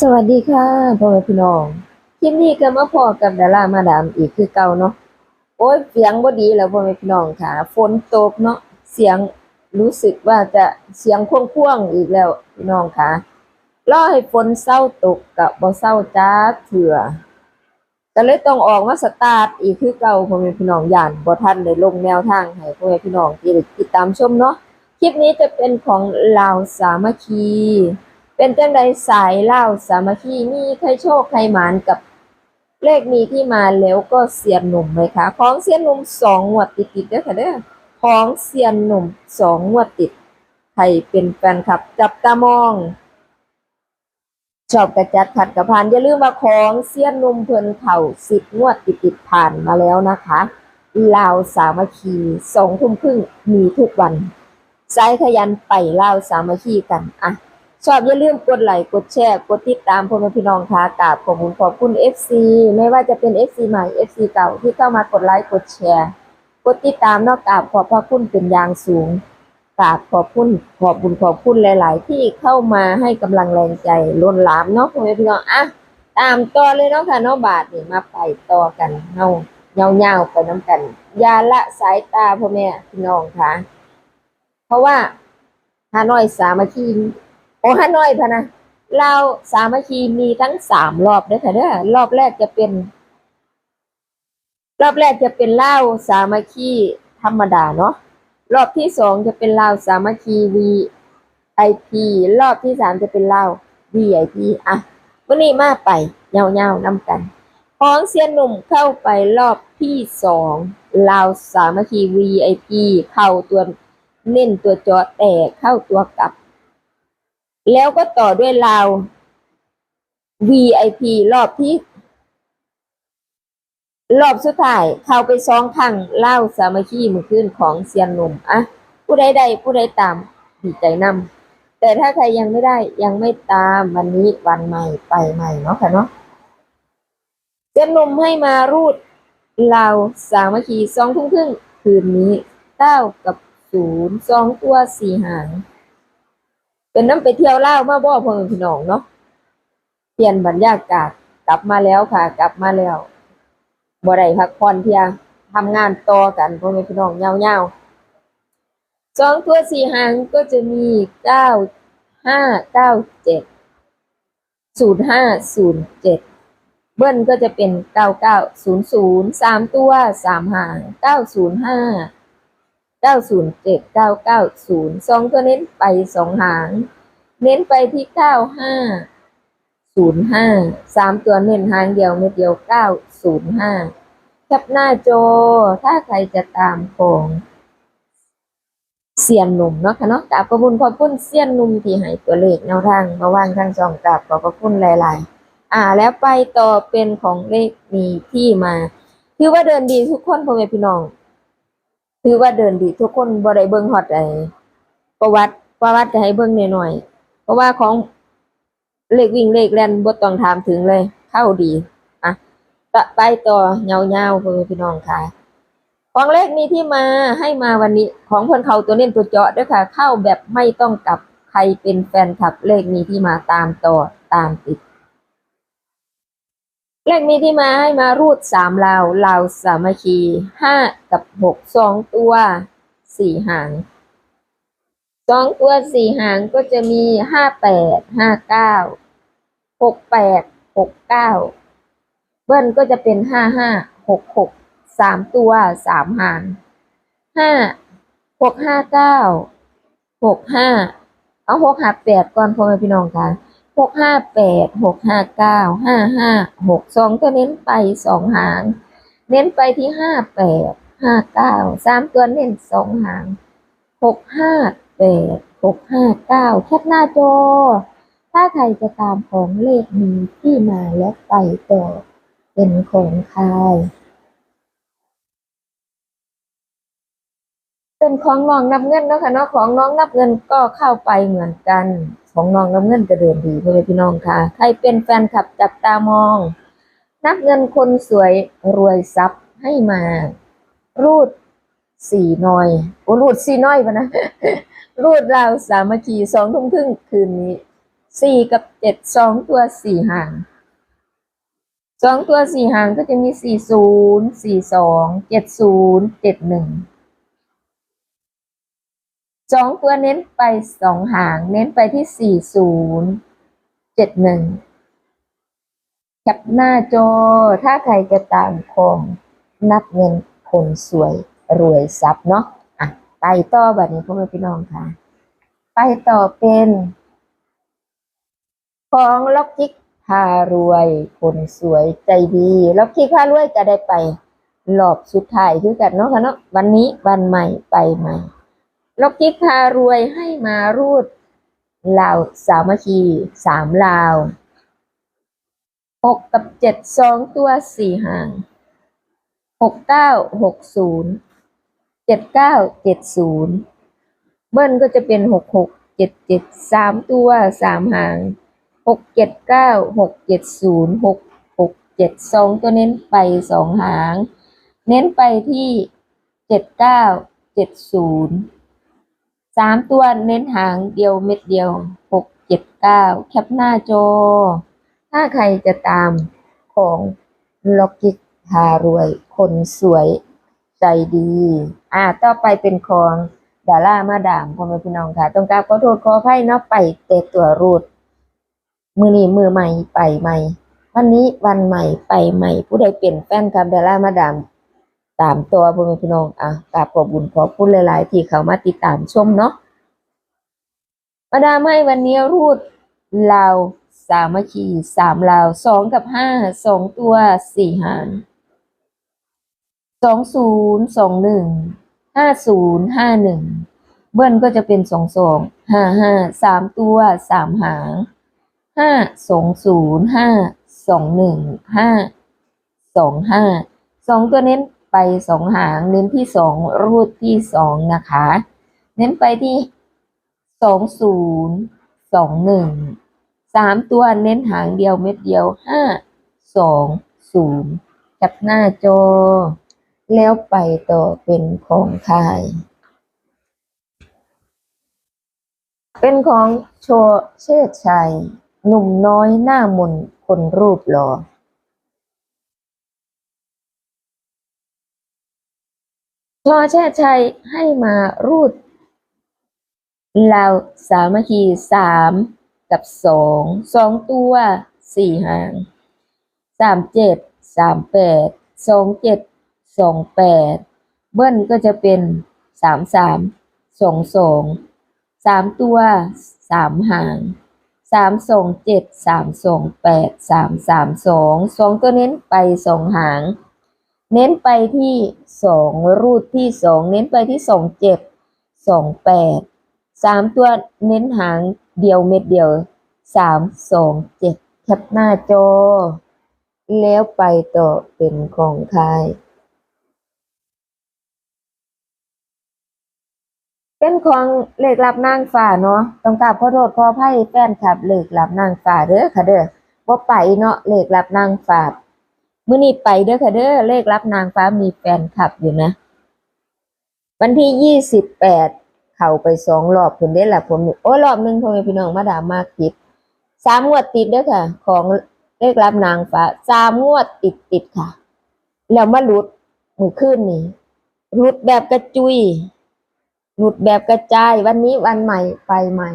สวัสดีค่ะพ่อแม่พี่น้องคลิปนี้ก็มาพอกับดารามาดามอีกคือเก่าเนาะโอ้ยเสียงบ่ดีแล้วพ่อแม่พี่น้องค่ะ ฝนตกเนาะเสียงรู้สึกว่าจะเสียงพ่วงๆอีกแล้วพี่น้องค่ะรอให้ฝนเศร้าตกกับบ่เศร้าจ้าเถื่อก็เลยต้องออกมาสตาร์ทอีกคือเก่าพ่อแม่พี่น้องย่านบ่ทันได้ลงแนวทางให้พ่อแม่พี่น้องที่ได้ติดตามชมเนาะคลิปนี้จะเป็นของลาวสามัคคี เป็นจังใดสายเล่าสามัคคีมีใครโชคใครหมานกับเลขมีที่มาแล้วก็เสียนหนุ่มไหมคะของเสียนหนุ่มสองงวดติดติดเด้อค่ะเด้อของเสียนหนุ่มสองงวดติดใครเป็นแฟนคลับ จับตามอง ชอบกระจัดขัดกระพานอย่าลืมว่าของเสียนหนุ่มเพิ่นเข่าสิบงวดติดติดผ่านมาแล้วนะคะลาวสามัคคีสองทุ่มครึ่งมีทุกวันสายขยันไปลาวสามัคคีกันอะ ชอบอย่าลืมกดไลค์กดแชร์กดติดตามพ่อแม่พี่น้องค่ะกราบขอบคุณขอบคุณ FC ไม่ว่าจะเป็น FC ใหม่ FC เก่าที่เข้ามากดไลค์กดแชร์กดติดตามนอกกราบขอบพระคุณเป็นอย่างสูงกราบขอบคุณขอบบุญขอบคุณหลาย ๆ ที่เข้ามาให้กำลังแรงใจล้นหลามเนาะพ่อแม่พี่น้องอะตามต่อเลยเนาะค่ะเนาะบาทนี่มาไปต่อกันเฮาเงาๆไปน้ำกันอย่าละสายตาพ่อแม่พี่น้องค่ะ เพราะว่าฮานอยสามัคคี ฮานอยพะนะเราสามัคคีมีทั้งสามรอบเด้อค่ะเด้อรอบแรกจะเป็น รอบแรกจะเป็นเล่าสามัคคีธรรมดาเนาะรอบที่สองจะเป็นเล่าสามัคคี VIP รอบที่สามจะเป็นเล่าว VIP อะวันนี้มาไปเงาๆนำกันของเซียนหนุ่มเข้าไปรอบที่สองลาวสามัคคี VIP เข้าตัวเน้นตัวจอแต่เข้าตัวกลับ แล้วก็ต่อด้วยลาว VIP รอบที่ รอบสุดท้าย เข้าไปสองครั้งเล่าสามัคคีมือขึ้นของเซียนหนุ่มอะผู้ใดใดผู้ใดตามดีใจนำแต่ถ้าใครยังไม่ได้ยังไม่ตามวันนี้วันใหม่ไปใหม่เนาะค่ะเนาะเซียนหนุ่มให้มารูดเราสามัคคีสองทุ่มครึ่งคืนนี้เก้ากับศูนย์สองตัวสี่หาง เป็นน้ำไปเที่ยวเล่ามาบ่พ่อแม่พี่น้องเนาะเปลี่ยนบรรยากาศกลับมาแล้วค่ะ กลับมาแล้วบ่ได้พักผ่อนเพียงทำงานต่อกันพ่อแม่พี่น้องยาวๆสองตัวสี่หางก็จะมีเก้าห้าเก้าเจ็ดศูนย์ห้าศูนย์เจ็ดเบิ้ลก็จะเป็นเก้าเก้าศูนย์ศูนย์สามตัวสามหางเก้าศูนย์ห้า ก้าศูนย์เจ็ดเก้าเก้าศูนย์สองตัวเน้นไปสองหาง เน้นไปที่เก้าห้าศูนย์ห้าสามตัวเน้นหางเดียวเม็ดเดียวเก้าศูนย์ห้าแคปหน้าโจถ้าใครจะตามของเสียนหนุ่มเนาะค่ะเนาะกราบขอบคุณขอบคุณเสียนหนุ่มที่ให้ตัวเลขแนวทางมาวางทางช่องกราบขอบพระคุณหลาย ๆ อ่า แล้วไปต่อเป็นของเลขมีที่มา คือว่าเดินดีทุกคนพ่อแม่พี่น้อง ถือว่าเดินดีทุกคนบ่ได้เบิ่งฮอดไอ้ประวัติประวัติจะให้เบิ่งหน่อยๆเพราะว่าของเลขวิ่งเลขแล่นบ่ต้องถามถึงเลย เข้าดีอะต่อไปต่อยาวๆพ่อแม่พี่น้องค่ะของเลขมีที่มาให้มาวันนี้ของเพิ่อนเขาตัวเน้นตัวเจาะด้วยค่ะ เข้าแบบไม่ต้องกลับใครเป็นแฟนคลับเลขมีที่มาตามต่อตามติด เลขมีที่มาให้มารูดสามลาวลาวสามัคคีห้ากับหกสองตัวสี่หางสองตัวสี่หางก็จะมีห้าแปดห้าเก้าหกแปดหกเก้าเบิ้ลก็จะเป็นห้าห้าหกหกสามตัวสามหางห้าหกห้าเก้าหกห้าเอาหกหาแปดก่อนพ่อแม่พี่น้องค่ะ หกห้าแปดหกห้าเก้าห้าห้าหกสองก็เน้นไปสองหาง เน้นไปที่ห้าแปดห้าเก้าสามตัวเน้นสองหางหกห้าแปดหกห้าเก้าแคปหน้าจอ ถ้าใครจะตามของเลขนี้ที่มาและไปต่อเป็นของใคร เป็นของน้องนับเงินเนาะค่ะเนาะของน้องนับเงินก็เข้าไปเหมือนกัน ของน้องน้ำเงินจะเดินดีพ่อแม่พี่น้องค่ะ ใครเป็นแฟนคลับจับตามอง นับเงินคนสวยรวยทรัพย์ให้มา รูดสี่น้อยโอ้รูดสี่น้อยปะนะ รูดเราวสามัคคีสองทุ่มครึ่งคืนนี้สี่กับเจ็ดสองตัวสี่หางสองตัวสี่หางก็จะมีสี่ศูนย์สี่สองเจ็ดศูนย์เจ็ดหนึ่ง สองตัวเน้นไปสองหาง เน้นไปที่สี่ศูนย์เจ็ดหนึ่งแคปหน้าจอ ถ้าใครจะตามของนับเงินคนสวยรวยทรัพย์เนาะอะไปต่อแบัดนี้พ่อแม่พี่น้องค่ะ ไปต่อเป็น ของล็อกจิกพารวยคนสวยใจดีล็อกจิกพารวยก็ได้ไปรอบสุดท้ายคือกันเนาะค่ะเนาะวันนี้วันใหม่ไปใหม่ ล็อกจิกพารวยให้มารูดลาวสามัคคีสามลาวหกกับเจ็ดสองตัวสี่หางหกเก้าหกศูนย์เจ็ดเก้าเจ็ดศูนย์เบิ้ลก็จะเป็นหกหกเจ็ดเจ็ดสามตัวสามหางหกเจ็ดเก้าหกเจ็ดศูนย์หกหกเจ็ดสองตัวเน้นไปสองหาง เน้นไปที่เจ็ดเก้าเจ็ดศูนย์ สามตัวเน้นหางเดียวเม็ดเดียวหกเจ็ดเก้าแคปหน้าจอ ถ้าใครจะตามของล็อกกิกพารวย คนสวยใจดี อ่าต่อไปเป็นของดารามาดามพ่อแม่พี่น้องค่ะ ต้องกราบขอโทษขออภัยเนาะไปเตะตัวรูด มือนี้มือใหม่ไปใหม่ วันนี้วันใหม่ไปใหม่ ผู้ใดเป็นแฟนคลับดารามาดาม ตามตัวพ่อแม่พี่น้องอะกราบขอบุญขอบคุณหลาย ๆ ที่เขามาติดตามชมเนาะมาดามให้วันนี้รูดลาวสามัคคีสามลาวสองกับห้าสองตัวสี่หางสองศูนย์สองหนึ่งห้าศูนย์ห้าหนึ่งเบิ้ลก็จะเป็นสองสองห้าห้าสามตัวสามหางห้าสองศูนย์ห้าสองหนึ่งห้าสองห้าสองตัวเน้น ไปสองหาง เน้นที่สองรูดที่สองนะคะ เน้นไปที่สองศูนย์สองหนึ่งสามตัวเน้นหางเดียวเม็ดเดียวห้าสองศูนย์จับหน้าจอ แล้วไปต่อเป็นของใครเป็นของโชเชษชัย หนุ่มน้อยหน้ามนคนรูปหล่อ ชอเชษชัยให้มารูดลาสามัคคีสามกับสองสองตัวสี่หางสามเจ็ดสามแปดสองเจ็ดสองแปดเบิ้ลก็จะเป็นสามสามสองสองสามตัวสามหางสามสองเจ็ดสามสองแปดสามสามสองสองตัวเน้นไปสองหาง เน้นไปที่สองรูดที่สองเน้นไปที่สองเจ็ดสองแปดสามตัวเน้นหางเดียวเม็ดเดียวสามสองเจ็ดแคปหน้าจอ แล้วไปต่อเป็นของใครเป็นของเหลขลับนางฟ้าเนาะต้องกราบขอโทษขออภัยแฟนคลับเหลขลับนางฟ้าเด้อค่ะเด้อว่าไปเนาะเหลขลับนางฟ้า มื้อนี้ไปเด้อค่ะเด้อเลขลับนางฟ้ามีแฟนคลับอยู่นะ วันที่ยี่สิบแปดเข้าไปสองรอบเพิ่นได้ละผม โอ้รอบหนึ่งพ่อแม่พี่น้องมาดามมากติดสามงวดติดเด้อค่ะ ของเลขลับนางฟ้าสามงวดติดติดค่ะ แล้วมาหลุดมือขึ้นนี่หลุดแบบกระจุยหลุดแบบกระจาย วันนี้วันใหม่ไปใหม่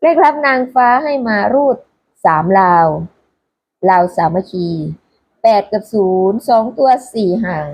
เลขรับนางฟ้าให้มารูดสามลาวลาวสามัคคี แปดกับศูนย์สองตัวสี่หาง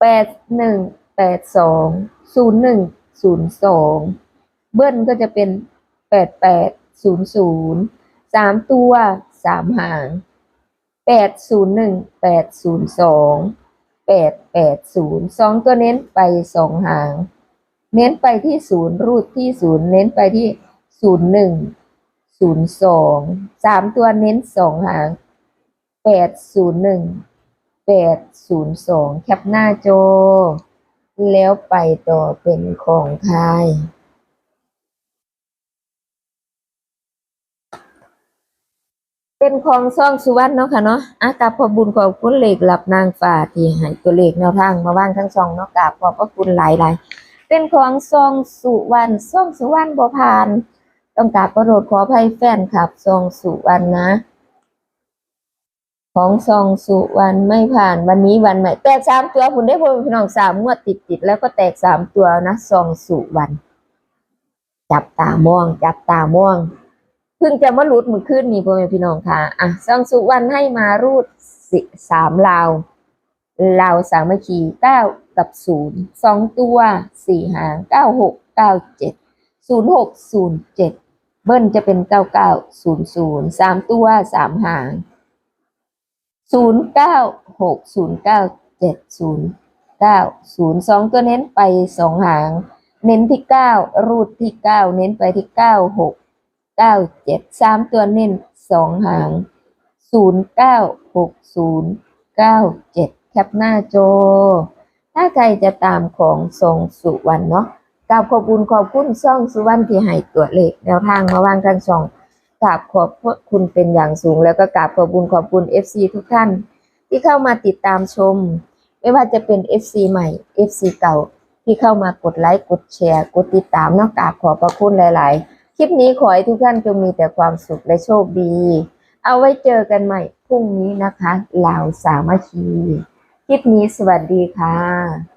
แปดหนึ่งแปดสองศูนย์หนึ่งศูนย์สองเบิ้ลก็จะเป็นแปดแปดศูนย์ศูนย์สามตัวสามหางแปดศูนย์หนึ่งแปดศูนย์สองแปดแปดศูนย์สองตัวเน้นไปสองหาง เน้นไปที่ศูนย์รูดที่ศูนย์เน้นไปที่ศูนย์หนึ่ง ศูนย์สองสามตัวเน้นสองหางแปดศูนย์หนึ่งแปดศูนย์สองแคปหน้าจอ แล้วไปต่อเป็นของใครเป็นของซ่องสุวรรณเนาะค่ะเนาะอากาบขอบบุญขอบคุณเลขหลับนางฟ้าที่ให้ตัวเลขแนวทางมาว่างทั้งสองเนาะกาบขอบพระคุณหลายๆเป็นของซ่องสุวรรณซ่องสุวรรณบ่ผ่าน ต้องกราบขอโทษขออภัยแฟนคลับซองสุวรรณนะ ของซองสุวรรณไม่ผ่านวันนี้วันใหม่แตกสามตัวคุณได้พบพี่น้องสามงวดติดติดแล้วก็แตกสามตัวนะซองสุวรรณจับตามอง จับตามองเพิ่งจะมารูดมือขึ้นนี่พ่อแม่พี่น้องค่ะอะซองสุวรรณให้มารูดสสามลาวลาวสามัคคีเก้ากับศูนย์สองตัวสี่หางเก้าหกเก้าเจ็ดศูนย์หกศูนย์เจ็ด เบิ้ลจะเป็นเก้าเก้าศูนย์ศูนย์สามตัวสามหางศูนย์เก้าหกศูนย์เก้าเจ็ดศูนย์เก้าศูนย์สองตัวเน้นไปสองหาง เน้นที่เก้ารูดที่เก้าเน้นไปที่เก้าหกเก้าเจ็ดสามตัวเน้นสองหางศูนย์เก้าหกศูนย์เก้าเจ็ดแคปหน้าโจ ถ้าใครจะตามของทรงสุวรรณเนาะ กราบขอบคุณขอบคุณซ่องสุวรรณที่ให้ตัวเลขแนวทางมาวางกันช่องกราบขอบพระคุณเป็นอย่างสูง แล้วก็กราบขอบคุณขอบคุณ FC ทุกท่าน ที่เข้ามาติดตามชม ไม่ว่าจะเป็น FC ใหม่ FC เก่าที่เข้ามากดไลค์กดแชร์กดติดตามนาะกราบขอบพระคุณหลาย ๆ คลิปนี้ขอให้ทุกท่านจงมีแต่ความสุขและโชคดี เอาไว้เจอกันใหม่พรุ่งนี้นะคะลาวสามัคคี คลิปนี้สวัสดีค่ะ